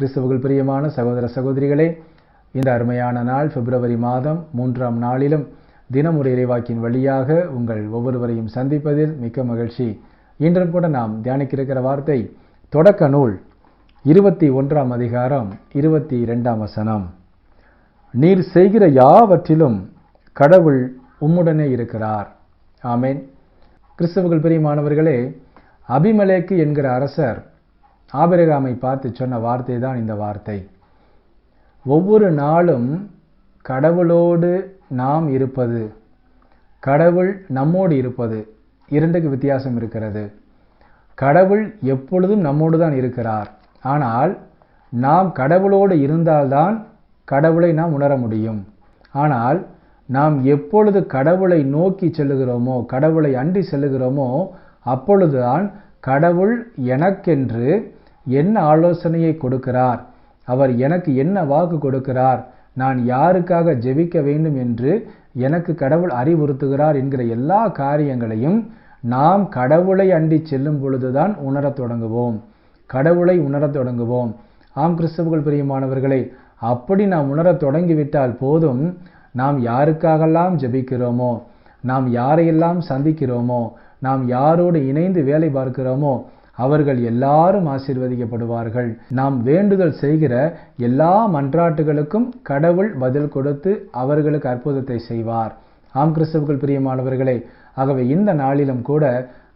கிறிஸ்தவர்கள் பிரியமான சகோதர சகோதரிகளே இந்த அருமையான நாள் பிப்ரவரி மாதம் மூன்றாம் நாளிலும் தினமுறை இறைவாக்கின் வழியாக உங்கள் ஒவ்வொருவரையும் சந்திப்பதில் மிக்க மகிழ்ச்சி. இன்றும் கூட நாம் தியானிக்கிருக்கிற வார்த்தை தொடக்க நூல் இருபத்தி ஒன்றாம் அதிகாரம் இருபத்தி இரண்டாம் வசனம். நீர் செய்கிற யாவற்றிலும் கடவுள் உம்முடனே இருக்கிறார். ஆமேன். கிறிஸ்தவர்கள் பிரியமானவர்களே அபிமலேக்கு என்கிற அரசர் ஆபிரகாமை பார்த்து சொன்ன வார்த்தை தான் இந்த வார்த்தை. ஒவ்வொரு நாளும் கடவுளோடு நாம் இருப்பது கடவுள் நம்மோடு இருப்பது இரண்டுக்கு வித்தியாசம் இருக்கிறது. கடவுள் எப்பொழுதும் நம்மோடு தான் இருக்கிறார். ஆனால் நாம் கடவுளோடு இருந்தால்தான் கடவுளை நாம் உணர முடியும். ஆனால் நாம் எப்பொழுது கடவுளை நோக்கி செல்லுகிறோமோ கடவுளை அண்டி செல்லுகிறோமோ அப்பொழுதுதான் கடவுள் எனக்கென்று என்ன ஆலோசனையை கொடுக்கிறார்? அவர் எனக்கு என்ன வாக்கு கொடுக்கிறார்? நான் யாருக்காக ஜெபிக்க வேண்டும் என்று எனக்கு கடவுள் அறிவுறுத்துகிறார் என்கிற எல்லா காரியங்களையும் நாம் கடவுளை அண்டி செல்லும் பொழுதுதான் உணரத் தொடங்குவோம். கடவுளை உணரத் தொடங்குவோம். ஆம் கிறிஸ்தவர்கள் பிரியமானவர்களை அப்படி நாம் உணரத் தொடங்கிவிட்டால் போதும். நாம் யாருக்காகலாம் ஜெபிக்கிறோமோ? நாம் யாரையெல்லாம் சந்திக்கிறோமோ? நாம் யாரோடு இணைந்து வேலை பார்க்கிறோமோ? அவர்கள் எல்லாரும் ஆசீர்வதிக்கப்படுவார்கள். நாம் வேண்டுதல் செய்கிற எல்லா மன்றாட்டுகளுக்கும் கடவுள் பதில் கொடுத்து அவர்களுக்கு அற்புதத்தை செய்வார். ஆம் கிறிஸ்தவர்கள் பிரியமானவர்களே ஆகவே இந்த நாளிலும் கூட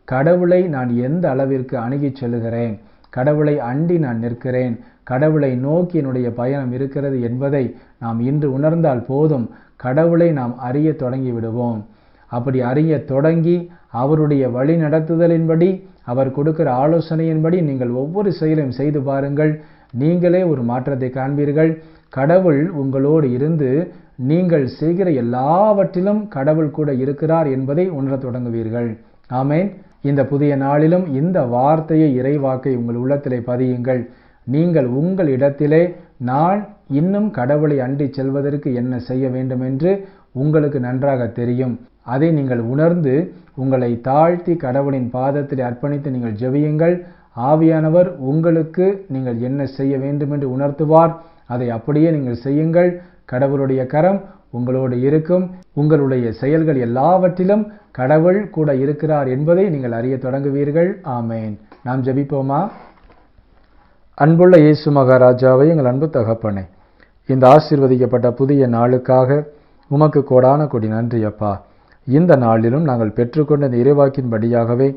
கடவுளை நான் எந்த அளவிற்கு அணுகிச் செல்லுகிறேன்? கடவுளை அண்டி நான் நிற்கிறேன். கடவுளை நோக்கி என்னுடைய பயணம் இருக்கிறது என்பதை நாம் இன்று உணர்ந்தால் போதும். கடவுளை நாம் அறிய தொடங்கி விடுவோம் அப்படி அறிய தொடங்கி அவருடைய வழி நடத்துதலின்படி அவர் கொடுக்கிற ஆலோசனையின்படி நீங்கள் ஒவ்வொரு செயலையும் செய்து பாருங்கள். நீங்களே ஒரு மாற்றத்தை காண்பீர்கள். கடவுள் உங்களோடு இருந்து நீங்கள் செய்கிற எல்லாவற்றிலும் கடவுள் கூட இருக்கிறார் என்பதை உணரத் தொடங்குவீர்கள். ஆமேன். இந்த புதிய நாளிலும் இந்த வார்த்தையை இறைவாக்கை உங்கள் உள்ளத்திலே பதியுங்கள். நீங்கள் உங்கள் இடத்திலே நான் இன்னும் கடவுளை அண்டி செல்வதற்கு என்ன செய்ய வேண்டும் என்று உங்களுக்கு நன்றாக தெரியும். அதை நீங்கள் உணர்ந்து உங்களை தாழ்த்தி கடவுளின் பாதத்தில் அர்ப்பணித்து நீங்கள் ஜெபியுங்கள். ஆவியானவர் உங்களுக்கு நீங்கள் என்ன செய்ய வேண்டும் என்று உணர்த்துவார் அதை அப்படியே நீங்கள் செய்யுங்கள். கடவுளுடைய கரம் உங்களோடு இருக்கும். உங்களுடைய செயல்கள் எல்லாவற்றிலும் கடவுள் கூட இருக்கிறார் என்பதை நீங்கள் அறிய தொடங்குவீர்கள். ஆமேன். நாம் ஜபிப்போமா? அன்புள்ள இயேசு மகாராஜாவை எங்கள் அன்பு தகப்பனே இந்த ஆசீர்வதிக்கப்பட்ட புதிய நாளுக்காக உமக்கு கோடான கொடி நன்றி அப்பா. இந்த நாளிலும் நாங்கள் பெற்றுக்கொண்ட இந்த இறைவாக்கின்படியாகவே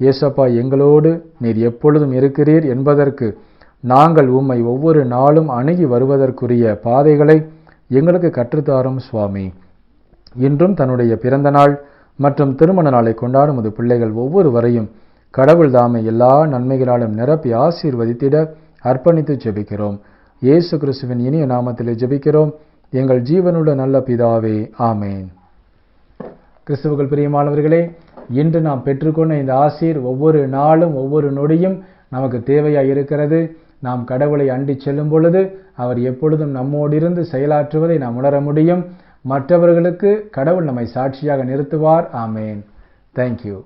இயேசப்பா எங்களோடு நீர் எப்பொழுதும் இருக்கிறீர் என்பதற்கு நாங்கள் உம்மை ஒவ்வொரு நாளும் அணுகி வருவதற்குரிய பாதைகளை எங்களுக்கு கற்றுத்தாரும் சுவாமி. இன்றும் தன்னுடைய பிறந்த நாள் மற்றும் திருமண நாளை கொண்டாடும் அது பிள்ளைகள் ஒவ்வொருவரையும் கடவுள் தாமை எல்லா நன்மைகளாலும் நிரப்பி ஆசீர்வதித்திட அர்ப்பணித்து ஜெபிக்கிறோம். இயேசு கிறிஸ்துவின் இனிய நாமத்திலே ஜெபிக்கிறோம். எங்கள் ஜீவனுள்ள நல்ல பிதாவே ஆமேன். கிறிஸ்துவர்கள் பிரியமானவர்களே இன்று நாம் பெற்றுக்கொண்ட இந்த ஆசீர் ஒவ்வொரு நாளும் ஒவ்வொரு நொடியும் நமக்கு தேவையாக இருக்கிறது. நாம் கடவுளை அண்டி செல்லும் பொழுது அவர் எப்பொழுதும் நம்மோடு இருந்து செயலாற்றுவதை நாம் உணர முடியும். மற்றவர்களுக்கு கடவுள் நம்மை சாட்சியாக நிறுத்துவார். ஆமேன். தேங்க்யூ